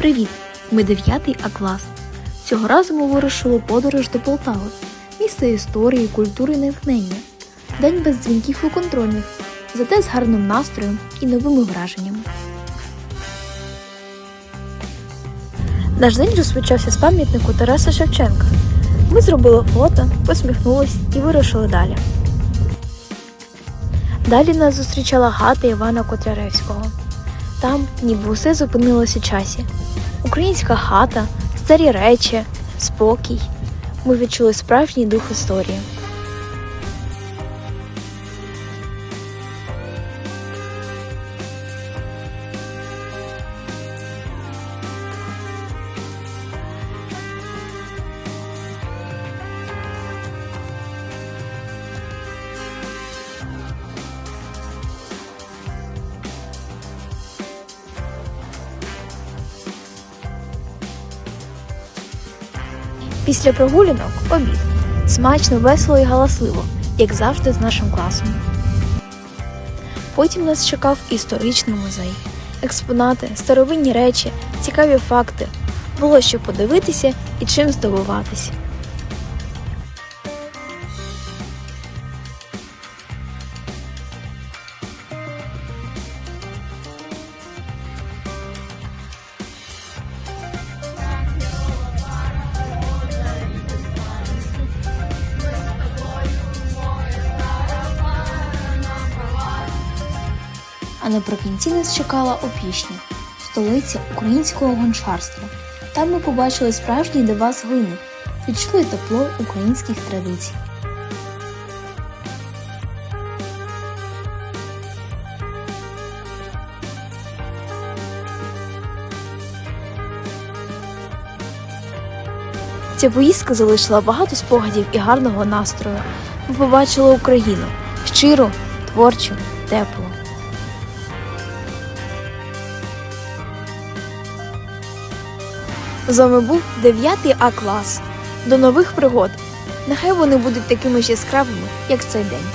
Привіт! Ми 9 А клас. Цього разу ми вирушили подорож до Полтави, місто історії, культури і натхнення. День без дзвінків у контрольних, зате з гарним настроєм і новими враженнями. Наш день розпочався з пам'ятнику Тараса Шевченка. Ми зробили фото, посміхнулись і вирушили далі. Далі нас зустрічала гата Івана Котляревського. Там ніби усе зупинилося у часі. Українська хата, старі речі, спокій. Ми відчули справжній дух історії. Після прогулянок обід. Смачно, весело і галасливо, як завжди з нашим класом. Потім нас чекав історичний музей. Експонати, старовинні речі, цікаві факти. Було що подивитися і чим здивуватися. А наприкінці нас чекала опішня, столиця українського гончарства. Там ми побачили справжні дива з глини, відчули тепло українських традицій. Ця поїздка залишила багато спогадів і гарного настрою. Ми побачили Україну щиру, творчу, теплу. З вами був 9 А клас. До нових пригод. Нехай вони будуть такими ж яскравими, як цей день.